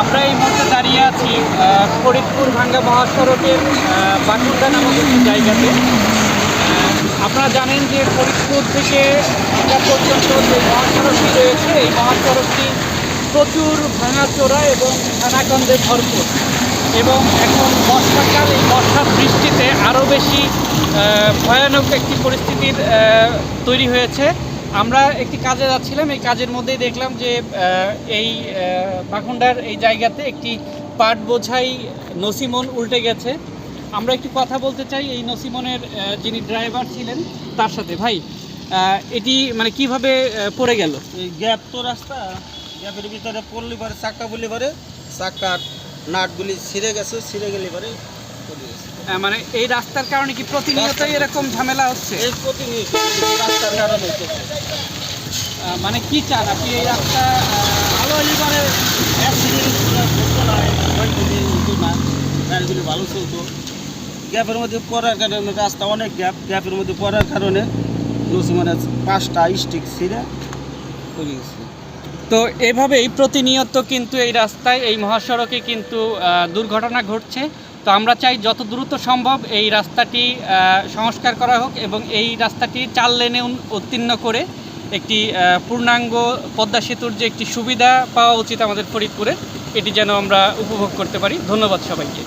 আমরা এই মুহূর্তে দাঁড়িয়ে আছি ফরিদপুর ভাঙ্গা মহাসড়কের বাকুন্ডা নামক একটি জায়গাতে। আপনারা জানেন যে ফরিদপুর থেকে পর্যন্ত যে মহাসড়কটি রয়েছে, এই মহাসড়কটি প্রচুর ভাঙাচোরা এবং খানাকন্দে ভরপুর। এবং এখন বর্ষাকাল, এই বর্ষার বৃষ্টিতে আরও বেশি ভয়ানক একটি পরিস্থিতির তৈরি হয়েছে। আমরা একটি কাজে যাচ্ছিলাম, এই কাজের মধ্যেই দেখলাম যে এই বাখুন্ডার এই জায়গাতে একটি পাট বোঝাই নসিমন উল্টে গেছে। আমরা একটু কথা বলতে চাই, এই নসিমনের যিনি ড্রাইভার ছিলেন, তার সাথে। ভাই এটি মানে কীভাবে পড়ে গেল? এই গ্যাপ তো রাস্তা, গ্যাপের ভিতরে পড়লি পরে চাক্কা বলি পরে চাক্কার নাটগুলি ছিঁড়ে গেছে, ছিঁড়ে গেলে পরে মানে এই রাস্তার কারণে কি প্রতিনিয়তই এরকম ঝামেলা হচ্ছে? রাস্তার কারণে মানে কি চান আপনি এই রাস্তা ভালো গাড়িগুলি গাড়িগুলি ভালো চলতো। গ্যাপের মধ্যে পড়ার কারণে রাস্তা অনেক গ্যাপ গ্যাপের মধ্যে পড়ার কারণে মানে পাঁচটা স্টিক ছিঁড়ে পড়ে গেছে। তো এভাবেই প্রতিনিয়ত কিন্তু এই রাস্তায় এই মহাসড়কে কিন্তু দুর্ঘটনা ঘটছে। তো আমরা চাই যত দ্রুত সম্ভব এই রাস্তাটি সংস্কার করা হোক এবং এই রাস্তাটি চার লেনে উত্তীর্ণ করে একটি পূর্ণাঙ্গ পদ্মা সেতুর যে একটি সুবিধা পাওয়া উচিত আমাদের ফরিদপুরে, এটি যেন আমরা উপভোগ করতে পারি। ধন্যবাদ সবাইকে।